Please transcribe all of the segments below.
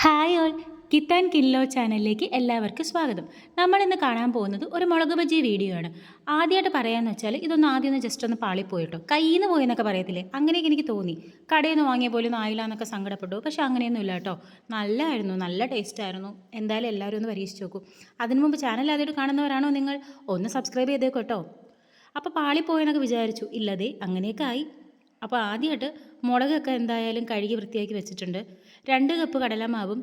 Hi all. കിത്താൻ kilo ചാനലിലേക്ക് എല്ലാവർക്കും സ്വാഗതം. നമ്മൾ ഇന്ന് കാണാൻ പോകുന്നത് ഒരു മുളക് ബജി വീഡിയോ ആണ്. ആദ്യമായിട്ട് പറയാമെന്ന് വെച്ചാൽ ഇതൊന്ന് ആദ്യം ഒന്ന് ജസ്റ്റ് ഒന്ന് പാളിപ്പോയിട്ടോ കയ്യിൽ നിന്ന് പോയെന്നൊക്കെ പറയത്തില്ലേ? അങ്ങനെയൊക്കെ എനിക്ക് തോന്നി. കടയിൽ നിന്ന് വാങ്ങിയ പോലും ആയില്ല എന്നൊക്കെ സങ്കടപ്പെട്ടു. പക്ഷെ അങ്ങനെയൊന്നും ഇല്ല കേട്ടോ. നല്ലതായിരുന്നു നല്ല ടേസ്റ്റ് ആയിരുന്നു. എന്തായാലും എല്ലാവരും ഒന്ന് പരീക്ഷിച്ച് നോക്കൂ. അതിനു മുമ്പ് ചാനൽ ആദ്യമായിട്ട് കാണുന്നവരാണോ നിങ്ങൾ? ഒന്ന് സബ്സ്ക്രൈബ് ചെയ്തേക്കോ കേട്ടോ. അപ്പോൾ പാളിപ്പോയെന്നൊക്കെ വിചാരിച്ചു. ഇല്ലതേ അങ്ങനെയൊക്കെ ആയി. അപ്പോൾ ആദ്യമായിട്ട് മുളകൊക്കെ എന്തായാലും കഴുകി വൃത്തിയാക്കി വെച്ചിട്ടുണ്ട്. രണ്ട് കപ്പ് കടലമാവും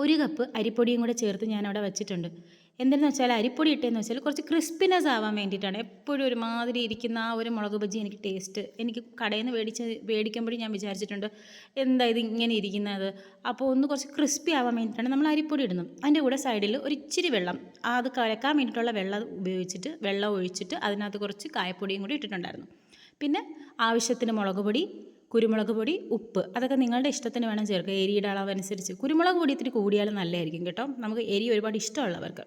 ഒരു കപ്പ് അരിപ്പൊടിയും കൂടെ ചേർത്ത് ഞാൻ അവിടെ വെച്ചിട്ടുണ്ട്. എന്തെന്ന് വെച്ചാൽ അരിപ്പൊടി ഇട്ടതെന്ന് വെച്ചാൽ കുറച്ച് ക്രിസ്പിനെസ് ആവാൻ വേണ്ടിയിട്ടാണ്. എപ്പോഴും ഒരുമാതിരി ഇരിക്കുന്ന ആ ഒരു മുളക് ബജി എനിക്ക് ടേസ്റ്റ് എനിക്ക് കടയിൽ നിന്ന് മേടിച്ച് മേടിക്കുമ്പോഴും ഞാൻ വിചാരിച്ചിട്ടുണ്ട് എന്താ ഇത് ഇങ്ങനെ ഇരിക്കുന്നത്? അപ്പോൾ ഒന്ന് കുറച്ച് ക്രിസ്പി ആവാൻ വേണ്ടിയിട്ടാണ് നമ്മൾ അരിപ്പൊടി ഇടുന്നത്. അതിന്റെ കൂടെ സൈഡിൽ ഒരു ഇച്ചിരി വെള്ളം അത് കലക്കാൻ വേണ്ടിയിട്ടുള്ള വെള്ളം ഉപയോഗിച്ചിട്ട് വെള്ളം ഒഴിച്ചിട്ട് അതിനകത്ത് കുറച്ച് കായപ്പൊടിയും കൂടി ഇട്ടിട്ടുണ്ടായിരുന്നു. പിന്നെ ആവശ്യത്തിന് മുളക് പൊടി കുരുമുളക് പൊടി ഉപ്പ് അതൊക്കെ നിങ്ങളുടെ ഇഷ്ടത്തിന് വേണം ചേർക്കുക. എരിയുടെ അളവനുസരിച്ച്. കുരുമുളക് പൊടി ഇത്തിരി കൂടിയാലും നല്ലതായിരിക്കും കേട്ടോ. നമുക്ക് എരി ഒരുപാട് ഇഷ്ടമുള്ളവർക്ക്.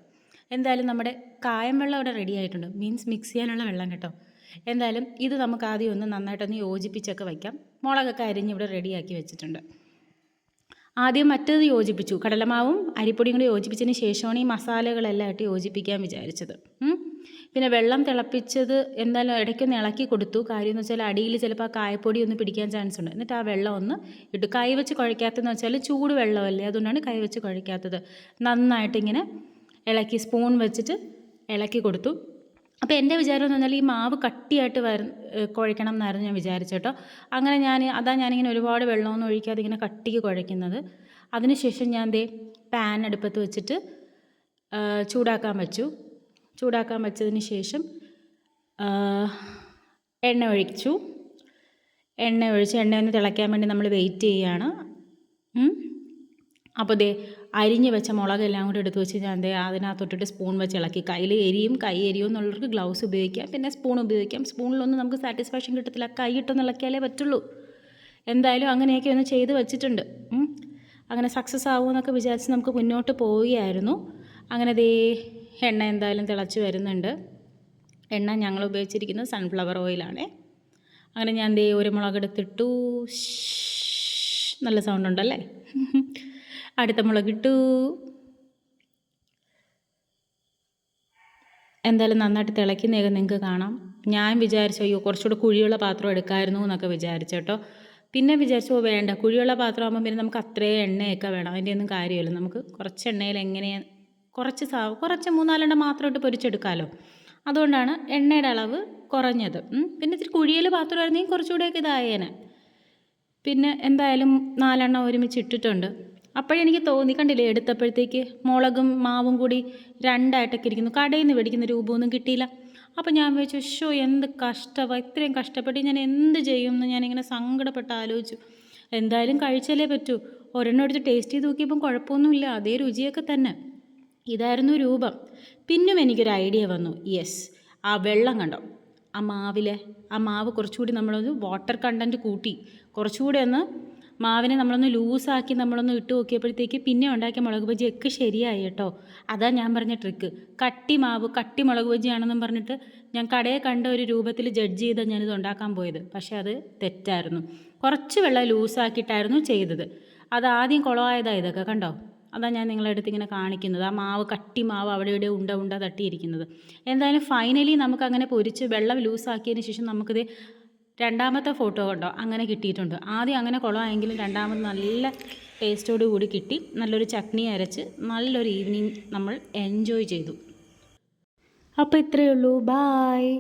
എന്തായാലും നമ്മുടെ കായം വെള്ളം അവിടെ റെഡി ആയിട്ടുണ്ട്. മീൻസ് മിക്സ് ചെയ്യാനുള്ള വെള്ളം കേട്ടോ. എന്തായാലും ഇത് നമുക്ക് ആദ്യം ഒന്ന് നന്നായിട്ടൊന്ന് യോജിപ്പിച്ചൊക്കെ വയ്ക്കാം. മുളകൊക്കെ അരിഞ്ഞ് ഇവിടെ റെഡിയാക്കി വെച്ചിട്ടുണ്ട്. ആദ്യം മറ്റേത് യോജിപ്പിച്ചു. കടലമാവും അരിപ്പൊടിയും കൂടി യോജിപ്പിച്ചതിന് ശേഷമാണ് ഈ മസാലകളെല്ലാം ആയിട്ട് യോജിപ്പിക്കാൻ വിചാരിച്ചത്. പിന്നെ വെള്ളം തിളപ്പിച്ചത് എന്തായാലും ഇടയ്ക്കൊന്ന് ഇളക്കി കൊടുത്തു. കാര്യം എന്ന് വെച്ചാൽ അടിയിൽ ചിലപ്പോൾ ആ കായപ്പൊടി ഒന്ന് പിടിക്കാൻ ചാൻസ് ഉണ്ട്. എന്നിട്ട് ആ വെള്ളം ഒന്ന് ഇട്ടു. കൈ വെച്ച് വെച്ചാൽ ചൂട് വെള്ളമല്ലേ അതുകൊണ്ടാണ് കൈ വെച്ച് കുഴയ്ക്കാത്തത്. നന്നായിട്ട് ഇങ്ങനെ ഇളക്കി സ്പൂൺ വെച്ചിട്ട് ഇളക്കി കൊടുത്തു. അപ്പോൾ എന്റെ വിചാരം എന്ന് പറഞ്ഞാൽ ഈ മാവ് കട്ടിയായിട്ട് വര കുഴയ്ക്കണം എന്നായിരുന്നു ഞാൻ വിചാരിച്ചേട്ടോ അങ്ങനെ ഞാൻ അതാ ഞാനിങ്ങനെ ഒരുപാട് വെള്ളമൊന്നും ഒഴിക്കാതെ ഇങ്ങനെ കട്ടിക്ക് കുഴയ്ക്കുന്നത്. അതിനുശേഷം ഞാൻ ദേ പാൻ അടുപ്പത്ത് വെച്ചിട്ട് ചൂടാക്കാൻ വെച്ചു. ചൂടാക്കാൻ വെച്ചതിന് ശേഷം എണ്ണ ഒഴിച്ചു. എണ്ണ ഒഴിച്ച് എണ്ണ ഒന്ന് തിളയ്ക്കാൻ വേണ്ടി നമ്മൾ വെയിറ്റ് ചെയ്യുകയാണ്. അപ്പോൾ ദേ അരിഞ്ഞ് വെച്ച മുളകെല്ലാം കൂടി എടുത്ത് വെച്ച് ഞാൻ ദേ അതിനകത്തൊട്ടിട്ട് സ്പൂൺ വെച്ച് ഇളക്കി. കയ്യിൽ എരിയും കൈ എരിയും എന്നുള്ളവർക്ക് ഗ്ലൗസ് ഉപയോഗിക്കാം. പിന്നെ സ്പൂൺ ഉപയോഗിക്കാം. സ്പൂണിലൊന്നും നമുക്ക് സാറ്റിസ്ഫാക്ഷൻ കിട്ടത്തില്ല. കൈ ഇട്ടൊന്ന് ഇളക്കിയാലേ പറ്റുള്ളൂ. എന്തായാലും അങ്ങനെയൊക്കെ ഒന്ന് ചെയ്ത് വെച്ചിട്ടുണ്ട്. അങ്ങനെ സക്സസ് ആവുമെന്നൊക്കെ വിചാരിച്ച് നമുക്ക് മുന്നോട്ട് പോവുകയായിരുന്നു. അങ്ങനെ ദേ എണ്ണ എന്തായാലും തിളച്ച് വരുന്നുണ്ട്. എണ്ണ ഞങ്ങൾ ഉപയോഗിച്ചിരിക്കുന്നത് സൺഫ്ലവർ ഓയിലാണ് അങ്ങനെ ഞാൻ ദേ ഒരു മുളക് എടുത്തിട്ടു നല്ല സൗണ്ട് ഉണ്ടല്ലേ? അടുത്ത മുളകിട്ടു. എന്തായാലും നന്നായിട്ട് തിളയ്ക്കുന്നതൊക്കെ നിങ്ങൾക്ക് കാണാം. ഞാൻ വിചാരിച്ചു അയ്യോ കുറച്ചുകൂടെ കുഴിയുള്ള പാത്രം എടുക്കായിരുന്നു എന്നൊക്കെ വിചാരിച്ചു പിന്നെ വിചാരിച്ചു വേണ്ട കുഴിയുള്ള പാത്രം ആകുമ്പോൾ പിന്നെ നമുക്ക് അത്രയും എണ്ണയൊക്കെ വേണം. അതിന്റെ ഒന്നും കാര്യമില്ല. നമുക്ക് കുറച്ച് എണ്ണയിൽ എങ്ങനെയാണ് കുറച്ച് സാ കുറച്ച് മൂന്നാലെണ്ണം മാത്രം ഇട്ട് പൊരിച്ചെടുക്കാമല്ലോ അതുകൊണ്ടാണ് എണ്ണയുടെ അളവ് കുറഞ്ഞത്. പിന്നെ ഇത്തിരി കുഴിയിൽ പാത്രമായിരുന്നെങ്കിൽ കുറച്ചുകൂടെയൊക്കെ ഇതായേനെ. പിന്നെ എന്തായാലും നാലെണ്ണം ഒരുമിച്ച് ഇട്ടിട്ടുണ്ട്. അപ്പോഴെനിക്ക് തോന്നി കണ്ടില്ലേ എടുത്തപ്പോഴത്തേക്ക് മുളകും മാവും കൂടി രണ്ടായിട്ടൊക്കെ ഇരിക്കുന്നു. കടയിൽ നിന്ന് മേടിക്കുന്ന രൂപമൊന്നും കിട്ടിയില്ല. അപ്പോൾ ഞാൻ വിചാരിച്ചു ഷോ എന്ത് കഷ്ടമാണ് ഇത്രയും കഷ്ടപ്പെട്ട് ഞാൻ എന്ത് ചെയ്യും? എന്ന് ഞാനിങ്ങനെ സങ്കടപ്പെട്ട് ആലോചിച്ചു. എന്തായാലും കഴിച്ചാലേ പറ്റൂ. ഒരെണ്ണം എടുത്ത് ടേസ്റ്റ് ചെയ്ത് നോക്കിയപ്പം കുഴപ്പമൊന്നുമില്ല. അതേ രുചിയൊക്കെ തന്നെ. ഇതായിരുന്നു രൂപം. പിന്നും എനിക്കൊരു ഐഡിയ വന്നു. യെസ് ആ വെള്ളം കണ്ടോ? ആ മാവിലെ ആ മാവ് കുറച്ചുകൂടി നമ്മളൊന്ന് വാട്ടർ കണ്ടന്റ് കൂട്ടി. കുറച്ചുകൂടി ഒന്ന് മാവിനെ നമ്മളൊന്ന് ലൂസാക്കി നമ്മളൊന്ന് ഇട്ട് നോക്കിയപ്പോഴത്തേക്ക് പിന്നെ ഉണ്ടാക്കിയ മുളക് ബജിയൊക്കെ ശരിയായി കേട്ടോ. അതാ ഞാൻ പറഞ്ഞ ട്രിക്ക്. കട്ടി മാവ് കട്ടി മുളക് ബജിയാണെന്നും പറഞ്ഞിട്ട് ഞാൻ കടയെ കണ്ട ഒരു രൂപത്തിൽ ജഡ്ജ് ചെയ്താൽ ഞാനിത് ഉണ്ടാക്കാൻ പോയത്. പക്ഷേ അത് തെറ്റായിരുന്നു. കുറച്ച് വെള്ളം ലൂസാക്കിയിട്ടായിരുന്നു ചെയ്തത്. അത് ആദ്യം കുളമായതാണ് ഇതൊക്കെ കണ്ടോ? അതാണ് ഞാൻ നിങ്ങളുടെ അടുത്ത് ഇങ്ങനെ കാണിക്കുന്നത്. ആ മാവ് കട്ടി മാവ് അവിടെ ഇവിടെ ഉണ്ട ഉണ്ട തട്ടിയിരിക്കുന്നത്. എന്തായാലും ഫൈനലി നമുക്ക് അങ്ങനെ പൊരിച്ച് വെള്ളം ലൂസാക്കിയതിന് ശേഷം നമുക്കിത് രണ്ടാമത്തെ ഫോട്ടോ കണ്ടോ? അങ്ങനെ കിട്ടിയിട്ടുണ്ട്. ആദ്യം അങ്ങനെ കുളമായെങ്കിലും രണ്ടാമത് നല്ല ടേസ്റ്റോട് കൂടി കിട്ടി. നല്ലൊരു ചട്നി അരച്ച് നല്ലൊരു ഈവനിങ് നമ്മൾ എൻജോയ് ചെയ്തു. അപ്പോൾ ഇത്രയേ ഉള്ളൂ. ബായ്